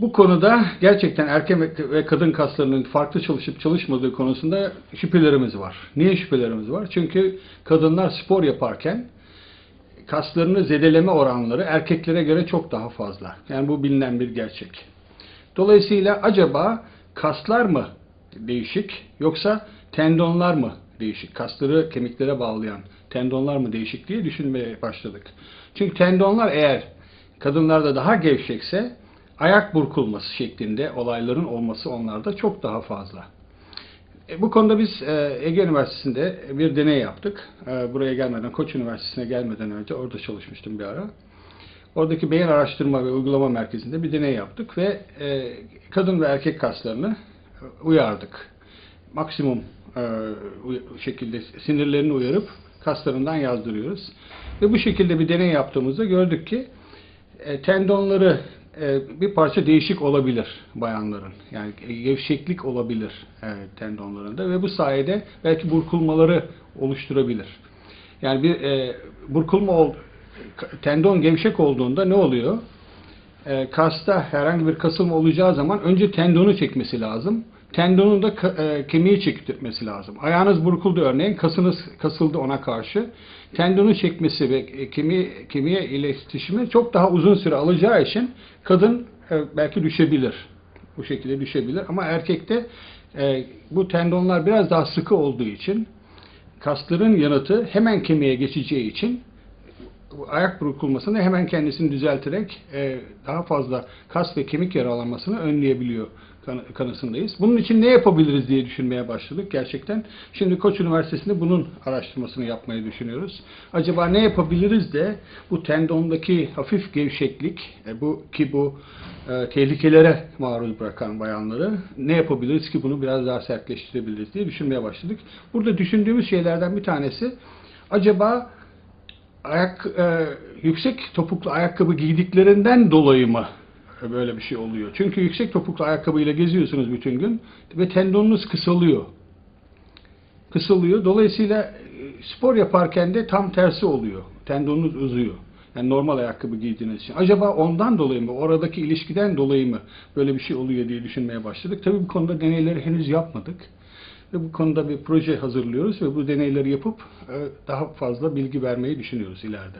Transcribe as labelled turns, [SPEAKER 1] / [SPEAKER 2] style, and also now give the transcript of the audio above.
[SPEAKER 1] Bu konuda gerçekten erkek ve kadın kaslarının farklı çalışıp çalışmadığı konusunda şüphelerimiz var. Niye şüphelerimiz var? Çünkü kadınlar spor yaparken kaslarını zedeleme oranları erkeklere göre çok daha fazla. Yani bu bilinen bir gerçek. Dolayısıyla acaba kaslar mı değişik yoksa tendonlar mı değişik? Kasları kemiklere bağlayan tendonlar mı değişik diye düşünmeye başladık. Çünkü tendonlar eğer kadınlarda daha gevşekse ayak burkulması şeklinde olayların olması onlarda çok daha fazla. E, bu konuda biz e, Ege Üniversitesi'nde bir deney yaptık. E, buraya gelmeden, Koç Üniversitesi'ne gelmeden önce orada çalışmıştım bir ara. Oradaki beyin araştırma ve uygulama merkezinde bir deney yaptık ve e, kadın ve erkek kaslarını uyardık. Maksimum e, şekilde sinirlerini uyarıp kaslarından yazdırıyoruz. Ve bu şekilde bir deney yaptığımızda gördük ki e, tendonları e, bir parça değişik olabilir bayanların. Yani gevşeklik olabilir e, tendonlarında ve bu sayede belki burkulmaları oluşturabilir. Yani bir e, burkulma ol, tendon gevşek olduğunda ne oluyor? Kasta herhangi bir kasılma olacağı zaman önce tendonu çekmesi lazım. Tendonun da e, kemiği çektirmesi lazım. Ayağınız burkuldu örneğin, kasınız kasıldı ona karşı. Tendonu çekmesi ve kemiğe, kemiğe iletişimi çok daha uzun süre alacağı için kadın e, belki düşebilir. Bu şekilde düşebilir. Ama erkekte e, bu tendonlar biraz daha sıkı olduğu için kasların yanıtı hemen kemiğe geçeceği için ayak burkulmasını hemen kendisini düzelterek e, daha fazla kas ve kemik yaralanmasını önleyebiliyor kanısındayız. Bunun için ne yapabiliriz diye düşünmeye başladık gerçekten. Şimdi Koç Üniversitesi'nde bunun araştırmasını yapmayı düşünüyoruz. Acaba ne yapabiliriz de bu tendondaki hafif gevşeklik, e, bu ki bu e, tehlikelere maruz bırakan bayanları ne yapabiliriz ki bunu biraz daha sertleştirebiliriz diye düşünmeye başladık. Burada düşündüğümüz şeylerden bir tanesi acaba ayak e, yüksek topuklu ayakkabı giydiklerinden dolayı mı böyle bir şey oluyor? Çünkü yüksek topuklu ayakkabıyla geziyorsunuz bütün gün ve tendonunuz kısalıyor. Kısalıyor. Dolayısıyla e, spor yaparken de tam tersi oluyor. Tendonunuz uzuyor. Yani normal ayakkabı giydiğiniz için. Acaba ondan dolayı mı, oradaki ilişkiden dolayı mı böyle bir şey oluyor diye düşünmeye başladık. Tabii bu konuda deneyleri henüz yapmadık. Ve bu konuda bir proje hazırlıyoruz ve bu deneyleri yapıp daha fazla bilgi vermeyi düşünüyoruz ileride.